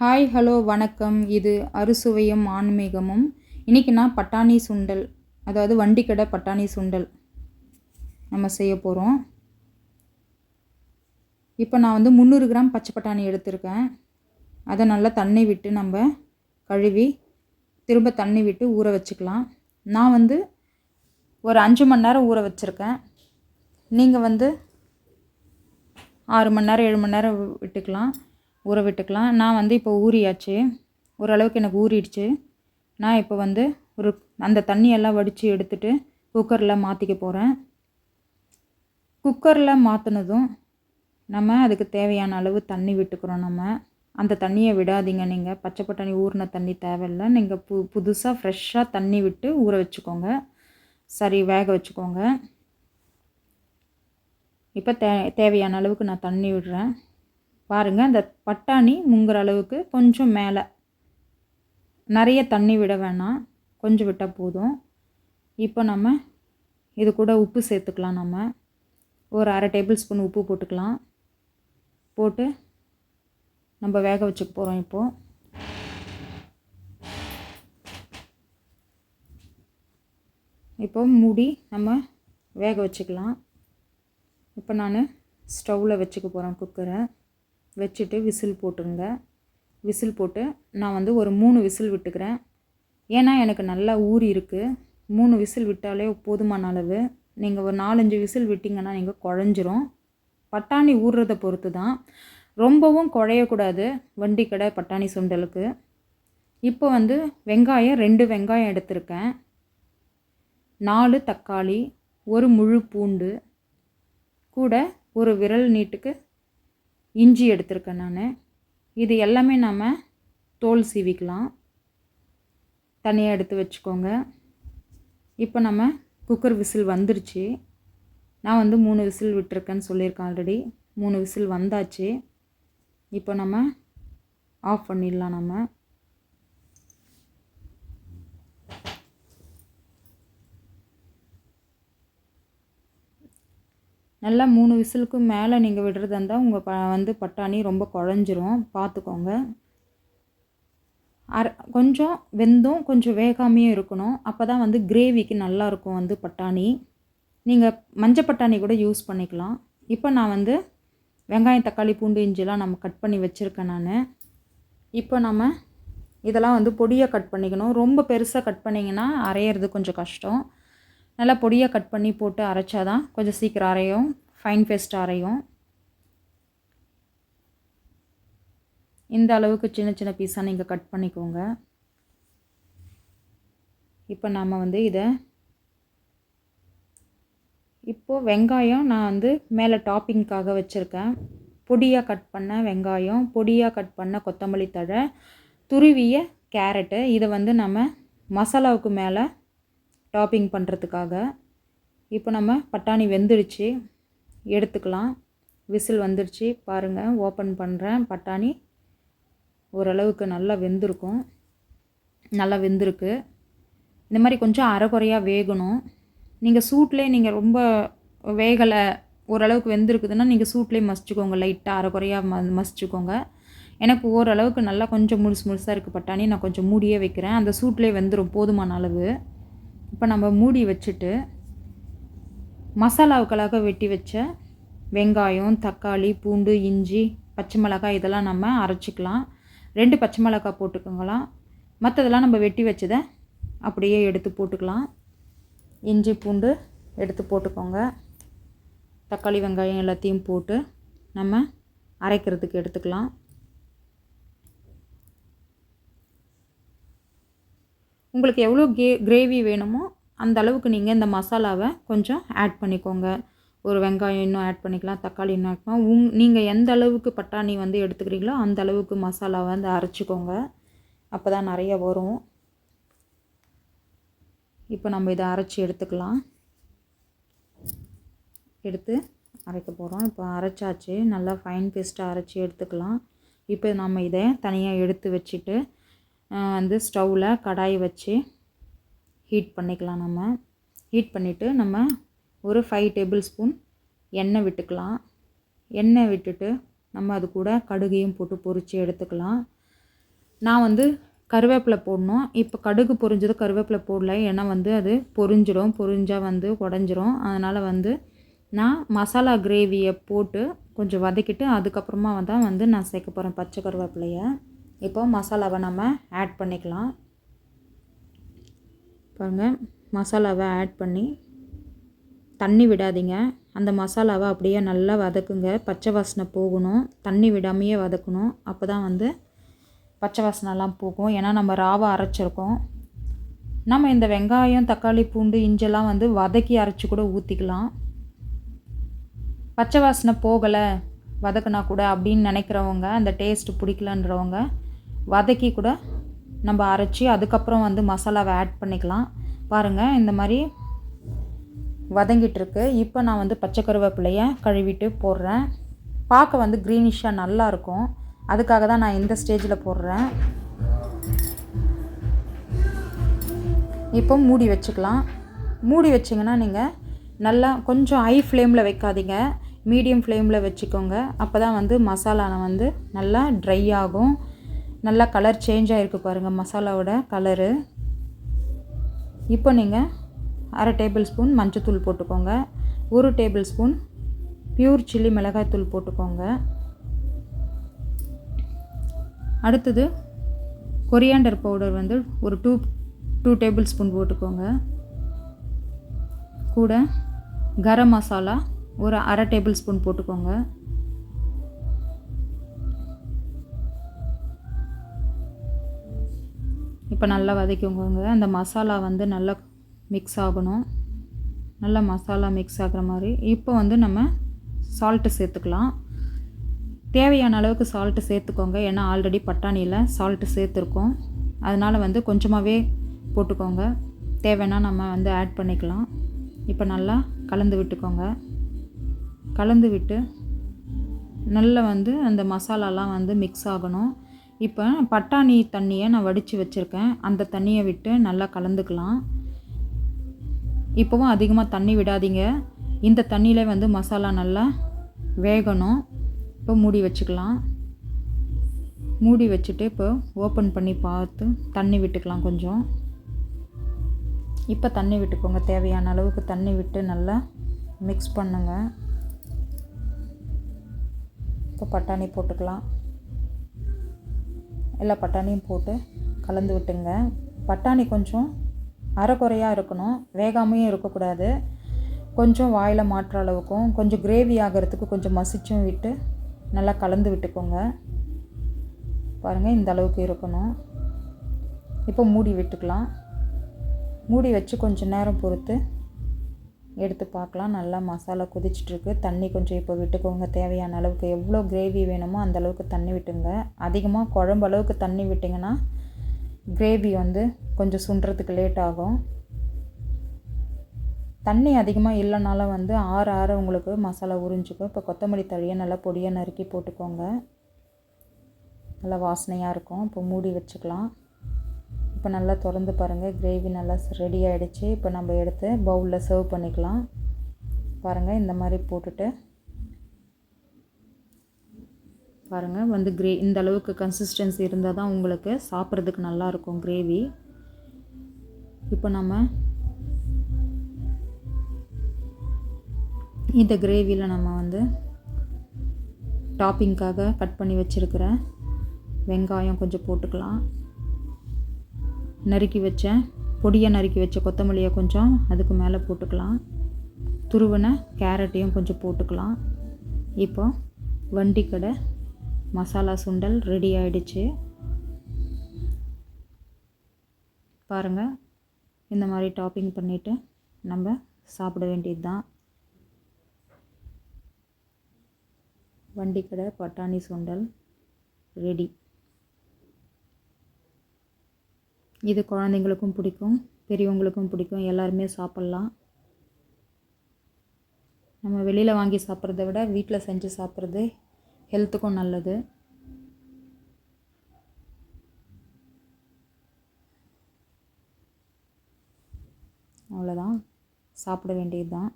Hi hello வணக்கம். இது அறுசுவையும் ஆன்மீகமும். இன்றைக்கி நான் பட்டாணி சுண்டல் அதாவது வண்டிக்கடை பட்டாணி சுண்டல் நம்ம செய்ய போகிறோம் இப்போ நான் வந்து முந்நூறு கிராம் பச்சை பட்டாணி எடுத்திருக்கேன். அதை நல்லா தண்ணி விட்டு நம்ம கழுவி திரும்ப தண்ணி விட்டு ஊற வச்சுக்கலாம். நான் வந்து ஒரு அஞ்சு மணி நேரம் ஊற வச்சுருக்கேன். நீங்கள் வந்து ஆறு மணி நேரம் ஏழு மணி நேரம் விட்டுக்கலாம். ஊற விட்டுக்கலாம். நான் வந்து இப்போ ஊறியாச்சு. ஓரளவுக்கு எனக்கு ஊறிடுச்சு. நான் இப்போ வந்து ஒரு அந்த தண்ணியெல்லாம் வடித்து எடுத்துகிட்டு குக்கரில் மாற்றிக்க போகிறேன் குக்கரில் மாற்றினதும் நம்ம அதுக்கு தேவையான அளவு தண்ணி விட்டுக்கிறோம் நம்ம. அந்த தண்ணியை விடாதீங்க. நீங்கள் பச்சை பட்டாணி ஊறின தண்ணி தேவையில்லை. நீங்கள் பு புதுசாக ஃப்ரெஷ்ஷாக தண்ணி விட்டு ஊற வச்சுக்கோங்க. சரி வேக வச்சுக்கோங்க. இப்போ தே தேவையான அளவுக்கு நான் தண்ணி விடுறேன். பாருங்கள் அந்த பட்டாணி முங்குற அளவுக்கு கொஞ்சம் மேலே. நிறைய தண்ணி விட வேணாம் கொஞ்சம் விட்டால் போதும். இப்போ நம்ம இது கூட உப்பு சேர்த்துக்கலாம் நம்ம. ஒரு அரை டேபிள் ஸ்பூன் உப்பு போட்டுக்கலாம். போட்டு நம்ம வேக வச்சுக்க போகிறோம் இப்போது இப்போ மூடி நம்ம வேக வச்சுக்கலாம். இப்போ நான் ஸ்டவ்வில் வச்சுக்க போகிறேன் குக்கரை. வச்சுட்டு விசில் போட்டுருங்க. விசில் போட்டு நான் வந்து ஒரு மூணு விசில் விட்டுக்கிறேன். ஏன்னா எனக்கு நல்லா ஊறி இருக்குது மூணு விசில் விட்டாலே போதுமான அளவு. நீங்கள் ஒரு நாலஞ்சு விசில் விட்டிங்கன்னா நீங்கள் குழஞ்சிரும். பட்டாணி ஊறுறத பொறுத்து தான். ரொம்பவும் குழையக்கூடாது வண்டி கடை பட்டாணி சுண்டலுக்கு. இப்போ வந்து வெங்காயம் ரெண்டு வெங்காயம் எடுத்திருக்கேன். நாலு தக்காளி ஒரு முழு பூண்டு கூட ஒரு விரல் நீட்டுக்கு இஞ்சி எடுத்திருக்கேன் நான். இது எல்லாமே நம்ம தோல் சீவிக்கலாம். தனியாக எடுத்து வச்சுக்கோங்க. இப்போ நம்ம குக்கர் விசில் வந்துருச்சு. நான் வந்து மூணு விசில் விட்டுருக்கேன்னு சொல்லியிருக்கேன் ஆல்ரெடி மூணு விசில் வந்தாச்சு. இப்போ நம்ம ஆஃப் பண்ணிடலாம் நம்ம நல்லா மூணு விசிலுக்கு மேலே நீங்கள் விடுறதா இருந்தால் உங்கள் ப வந்து பட்டாணி ரொம்ப குழஞ்சிரும். பார்த்துக்கோங்க அரை கொஞ்சம் வெந்தும் கொஞ்சம் வேகாமையும் இருக்கணும். அப்போ தான் வந்து கிரேவிக்கு நல்லாயிருக்கும் வந்து பட்டாணி. நீங்கள் மஞ்சள் பட்டாணி கூட யூஸ் பண்ணிக்கலாம். இப்போ நான் வந்து வெங்காயம் தக்காளி பூண்டு இஞ்சிலாம் நம்ம கட் பண்ணி வச்சுருக்கேன் நான். இப்போ நம்ம இதெல்லாம் வந்து பொடியாக கட் பண்ணிக்கணும். ரொம்ப பெருசாக கட் பண்ணிங்கன்னா அரையிறது கொஞ்சம் கஷ்டம். நல்லா பொடியாக கட் பண்ணி போட்டு அரைச்சா தான் கொஞ்சம் சீக்கிரம் அரையும். Fine paste அரையும். இந்த அளவுக்கு சின்ன சின்ன பீஸாக நீங்கள் கட் பண்ணிக்கோங்க. இப்போ நாம் வந்து இதை இப்போது வெங்காயம் நான் வந்து மேலே டாப்பிங்க்காக வச்சுருக்கேன். பொடியாக கட் பண்ண வெங்காயம் பொடியாக கட் பண்ண கொத்தமல்லி தழை துருவிய கேரட்டு இதை வந்து நம்ம மசாலாவுக்கு மேலே டாப்பிங் பண்ணுறதுக்காக. இப்போ நம்ம பட்டாணி வெந்துடுச்சு. எடுத்துக்கலாம். விசில் வந்துடுச்சு. பாருங்கள் ஓப்பன் பண்ணுறேன். பட்டாணி ஓரளவுக்கு நல்லா வெந்திருக்கும். நல்லா வெந்திருக்கு. இந்த மாதிரி கொஞ்சம் அரைக்குறையாக வேகணும். நீங்கள் சூட்லேயே நீங்கள் ரொம்ப வேகலை ஓரளவுக்கு வெந்திருக்குதுன்னா நீங்கள் சூட்லேயே மசிச்சுக்கோங்க. லைட்டாக அரைக்குறையாக ம மசிச்சுக்கோங்க. எனக்கு ஓரளவுக்கு நல்லா கொஞ்சம் முழுசு முழுசாக இருக்குது பட்டாணி. நான் கொஞ்சம் மூடியே வைக்கிறேன். அந்த சூட்லேயே வெந்துடும் போதுமான அளவு. இப்போ நம்ம மூடி வச்சுட்டு மசாலாவுக்களாக வெட்டி வச்ச வெங்காயம் தக்காளி பூண்டு இஞ்சி பச்சை மிளகாய் இதெல்லாம் நம்ம அரைச்சிக்கலாம். ரெண்டு பச்சை மிளகாய் போட்டுக்கோங்களாம். மற்றதெல்லாம் நம்ம வெட்டி வச்சதை அப்படியே எடுத்து போட்டுக்கலாம். இஞ்சி பூண்டு எடுத்து போட்டுக்கோங்க. தக்காளி வெங்காயம் எல்லாத்தையும் போட்டு நம்ம அரைக்கிறதுக்கு எடுத்துக்கலாம். உங்களுக்கு எவ்வளோ கே கிரேவி வேணுமோ அந்த அளவுக்கு நீங்கள் இந்த மசாலாவை கொஞ்சம் ஆட் பண்ணிக்கோங்க. ஒரு வெங்காயம் இன்னும் ஆட் பண்ணிக்கலாம் தக்காளி இன்னும் ஆட் பண்ணலாம். உங் நீங்கள் எந்த அளவுக்கு பட்டாணி வந்து எடுத்துக்கிறீங்களோ அந்த அளவுக்கு மசாலாவை வந்து அரைச்சிக்கோங்க. அப்போ தான் நிறைய வரும். இப்போ நம்ம இதை அரைச்சி எடுத்துக்கலாம். எடுத்து அரைக்க போகிறோம் இப்போ அரைச்சாச்சு. நல்லா ஃபைன் பேஸ்ட்டாக அரைச்சி எடுத்துக்கலாம். இப்போ நம்ம இதை தனியாக எடுத்து வச்சுட்டு வந்து ஸ்டவ்வில் கடாய் வச்சு ஹீட் பண்ணிக்கலாம் நம்ம. ஹீட் பண்ணிவிட்டு நம்ம ஒரு ஃபைவ் டேபிள் ஸ்பூன் எண்ணெய் விட்டுக்கலாம். எண்ணெய் விட்டுட்டு நம்ம அது கூட கடுகையும் போட்டு பொரித்து எடுத்துக்கலாம். நான் வந்து கருவேப்பிலை போடணும். இப்போ கடுகு பொரிஞ்சது கருவேப்பிலை போடல. ஏன்னா வந்து அது பொரிஞ்சிடும். பொரிஞ்சால் வந்து உடஞ்சிரும். அதனால் வந்து நான் மசாலா கிரேவியை போட்டு கொஞ்சம் வதக்கிட்டு அதுக்கப்புறமா தான் வந்து நான் சேர்க்க போகிறேன் பச்சை கருவேப்பிலையை. இப்போ மசாலாவை நம்ம ஆட் பண்ணிக்கலாம். பாருங்கள் மசாலாவை ஆட் பண்ணி தண்ணி விடாதீங்க. அந்த மசாலாவை அப்படியே நல்லா வதக்குங்க. பச்சை வாசனை போகணும். தண்ணி விடாமையே வதக்கணும். அப்போ தான் வந்து பச்சை வாசனைலாம் போகும். ஏன்னா நம்ம ராவை அரைச்சிருக்கோம். நம்ம இந்த வெங்காயம் தக்காளி பூண்டு இஞ்செல்லாம் வந்து வதக்கி அரைச்சி கூட ஊற்றிக்கலாம் பச்சை வாசனை போகலை. வதக்குனா கூட அப்படின்னு நினைக்கிறவங்க அந்த டேஸ்ட் பிடிக்கலன்றவங்க வதக்கி கூட நம்ம அரைச்சி அதுக்கப்புறம் வந்து மசாலாவை ஆட் பண்ணிக்கலாம். பாருங்கள் இந்த மாதிரி வதங்கிட்டுருக்கு. இப்போ நான் வந்து பச்சை கருவேப்பிலையை கழுவிட்டு போடுறேன். பார்க்க வந்து க்ரீனிஷாக நல்லாயிருக்கும் அதுக்காக தான் நான் இந்த ஸ்டேஜில் போடுறேன். இப்போ மூடி வச்சுக்கலாம். மூடி வச்சிங்கன்னா நீங்கள் நல்லா கொஞ்சம் ஹை ஃப்ளேமில் வைக்காதீங்க. மீடியம் ஃப்ளேமில் வச்சுக்கோங்க. அப்போ தான் வந்து மசாலான வந்து நல்லா ட்ரை ஆகும். நல்லா கலர் சேஞ்ச் ஆகிருக்கு பாருங்கள் மசாலாவோட கலரு இப்போ நீங்கள் அரை டேபிள் ஸ்பூன் மஞ்சத்தூள் போட்டுக்கோங்க. ஒரு டேபிள் ஸ்பூன் பியூர் சில்லி மிளகாய்த்தூள் போட்டுக்கோங்க. அடுத்தது கொரியாண்டர் பவுடர் வந்து ஒரு டூ டூ டேபிள் ஸ்பூன் போட்டுக்கோங்க. கூட கரம் மசாலா ஒரு அரை டேபிள் ஸ்பூன் போட்டுக்கோங்க. இப்போ நல்லா வதக்கிக்கோங்க. அந்த மசாலா வந்து நல்லா மிக்ஸ் ஆகணும். நல்லா மசாலா மிக்ஸ் ஆகிற மாதிரி. இப்போ வந்து நம்ம சால்ட்டு சேர்த்துக்கலாம். தேவையான அளவுக்கு சால்ட்டு சேர்த்துக்கோங்க. ஏன்னா ஆல்ரெடி பட்டாணியில் சால்ட்டு சேர்த்துருக்கோம். அதனால் வந்து கொஞ்சமாகவே போட்டுக்கோங்க. தேவைன்னா நம்ம வந்து ஆட் பண்ணிக்கலாம். இப்போ நல்லா கலந்து விட்டுக்கோங்க. கலந்து விட்டு நல்லா வந்து அந்த மசாலாலாம் வந்து மிக்ஸ் ஆகணும். இப்போ பட்டாணி தண்ணியை நான் வடித்து வச்சுருக்கேன். அந்த தண்ணியை விட்டு நல்லா கலந்துக்கலாம். இப்போவும் அதிகமாக தண்ணி விடாதீங்க. இந்த தண்ணியில் வந்து மசாலா நல்லா வேகணும். இப்போ மூடி வச்சுக்கலாம். மூடி வச்சுட்டு இப்போ ஓப்பன் பண்ணி பார்த்து தண்ணி விட்டுக்கலாம் கொஞ்சம். இப்போ தண்ணி விட்டுக்கோங்க. தேவையான அளவுக்கு தண்ணி விட்டு நல்லா மிக்ஸ் பண்ணுங்கள் இப்போ பட்டாணி போட்டுக்கலாம். எல்லா பட்டாணியும் போட்டு கலந்து விட்டுங்க. பட்டாணி கொஞ்சம் அரைக்குறையாக இருக்கணும். வேகாமையும் இருக்கக்கூடாது. கொஞ்சம் வாயில் மாற்ற அளவுக்கும் கொஞ்சம் கிரேவி ஆகிறதுக்கு கொஞ்சம் மசிச்சும் விட்டு நல்லா கலந்து விட்டுக்கோங்க. பாருங்கள் இந்த அளவுக்கு இருக்கணும். இப்போ மூடி விட்டுக்கலாம். மூடி வச்சு கொஞ்சம் நேரம் பொறுத்து எடுத்து பார்க்கலாம். நல்லா மசாலா கொதிச்சிட்ருக்கு. தண்ணி கொஞ்சம் இப்போ விட்டுக்கோங்க. தேவையான அளவுக்கு எவ்வளோ கிரேவி வேணுமோ அந்த அளவுக்கு தண்ணி விட்டுங்க. அதிகமாக குழம்பு அளவுக்கு தண்ணி விட்டிங்கன்னா கிரேவி வந்து கொஞ்சம் சுண்டுறதுக்கு லேட் ஆகும். தண்ணி அதிகமாக இல்லைனாலும் வந்து ஆற ஆற உங்களுக்கு மசாலா உறிஞ்சிக்கும். இப்போ கொத்தமல்லி தழியை நல்லா பொடியாக நறுக்கி போட்டுக்கோங்க. நல்லா வாசனையாக இருக்கும். இப்போ மூடி வச்சுக்கலாம். இப்போ நல்லா திறந்து பாருங்கள் கிரேவி நல்லா ரெடி ஆகிடுச்சு இப்போ நம்ம எடுத்து பவுலில் சர்வ் பண்ணிக்கலாம். பாருங்கள் இந்த மாதிரி போட்டுட்டு. பாருங்கள் வந்து கிரே இந்த அளவுக்கு கன்சிஸ்டன்சி இருந்தால் தான் உங்களுக்கு சாப்பிட்றதுக்கு நல்லாயிருக்கும் கிரேவி இப்போ நம்ம இந்த கிரேவியில் நம்ம வந்து டாப்பிங்க்காக கட் பண்ணி வச்சுருக்கிற வெங்காயம் கொஞ்சம் போட்டுக்கலாம். நறுக்கி வச்சேன் பொடியை நறுக்கி வச்ச கொத்தமல்லியை கொஞ்சம் அதுக்கு மேலே போட்டுக்கலாம். துருவின கேரட்டையும் கொஞ்சம் போட்டுக்கலாம். இப்போ வண்டிக்கடை மசாலா சுண்டல் ரெடி ஆகிடுச்சு பாருங்கள் இந்த மாதிரி டாப்பிங் பண்ணிவிட்டு நம்ம சாப்பிட வேண்டியது தான் வண்டிக்கடை பட்டாணி சுண்டல் ரெடி. இது குழந்தைங்களுக்கும் பிடிக்கும் பெரியவங்களுக்கும் பிடிக்கும். எல்லாருமே சாப்பிட்லாம். நம்ம வெளியில் வாங்கி சாப்பிட்றத விட வீட்டில் செஞ்சு சாப்பிட்றது ஹெல்த்துக்கும் நல்லது. அவ்வளோதான் சாப்பிட வேண்டியது தான்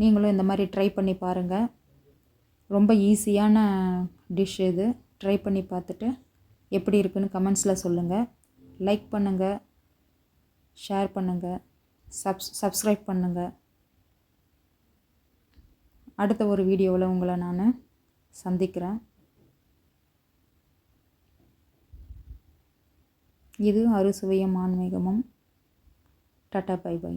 நீங்களும் இந்த மாதிரி ட்ரை பண்ணி பாருங்கள் ரொம்ப ஈஸியான டிஷ் இது. ட்ரை பண்ணி பார்த்துட்டு எப்படி இருக்குன்னு கமெண்ட்ஸில் சொல்லுங்கள் லைக் பண்ணுங்கள் ஷேர் பண்ணுங்கள் சப்ஸ் சப்ஸ்கிரைப் பண்ணுங்கள் அடுத்த ஒரு வீடியோவில் உங்களை நான் சந்திக்கிறேன். இது அறுசுவையும் ஆன்மீகமும். Tata bye bye.